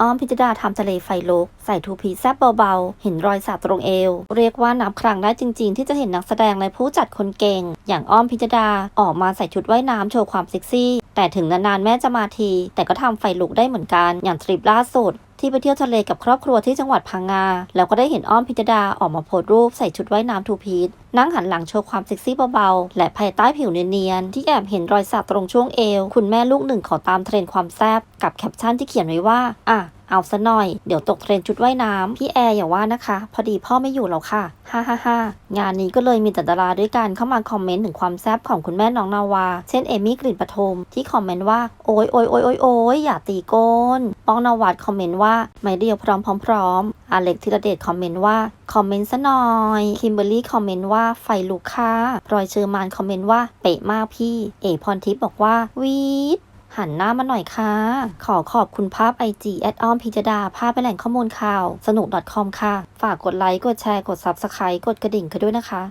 อ้อมพิจดาทำทะเลไฟลุกใส่ทูพีแซบเบาๆ เห็นรอยสักตรงเอว เรียกว่านับครั้งได้จริงๆ ที่จะเห็นนักแสดงและผู้จัดคนเก่ง อย่างอ้อมพิจดาออกมาใส่ชุดว่ายน้ำโชว์ความเซ็กซี่ แต่ถึงนานๆแม่จะมาที แต่ก็ทำไฟลุกได้เหมือนกันอย่างทริปล่าสุด ที่ไปเที่ยวทะเลกับครอบครัวที่จังหวัดพังงา แล้วก็ได้เห็นอ้อมพิจดาออกมาโพสรูปใส่ชุดว่ายน้ำทูพีทนั่งหันหลังโชว์ความเซ็กซี่เบาๆ และภายใต้ผิวเนียนๆ ที่แอบเห็นรอยสักตรงช่วงเอว คุณแม่ลูกหนึ่งขอตามเทรนด์ความแซบกับแคปชั่นที่เขียนไว้ว่า อะเอาซะหน่อย เดี๋ยวตกเทรนชุดว่ายน้ำ พี่แอร์อย่าว่านะคะ พอดีพ่อไม่อยู่แล้วค่ะ ฮ่าฮ่าฮ่างานนี้ก็เลยมีแต่ดาราด้วยกันเข้ามาคอมเมนต์ถึงความแซ่บของคุณแม่น้องนาวา เช่นเอมี่กลิ่นปฐมที่คอมเมนต์ว่า โอยโอยโอยโอยโอยอย่าตีโกนป้องนวัดคอมเมนต์ว่าไม่เดียวพร้อมพร้อมอมอเล็กธีรเดชคอมเมนต์ว่า คอมเมนต์ซะหน่อย คิมเบอรรี่คอมเมนต์ว่าไฟลุกค่ะพลอยเชอร์มานคอมเมนต์ว่าเป๊ะมากพี่ เอพรทิพย์บอกว่าวีดหันหน้ามาหน่อยค่ะ ขอขอบคุณภาพ IG แอดออมพิจดา ภาพเป็นแหล่งข้อมูลข่าว สนุก .com ค่ะ ฝากกดไลค์ กดแชร์ กด Subscribe กดกระดิ่งกันด้วยนะคะ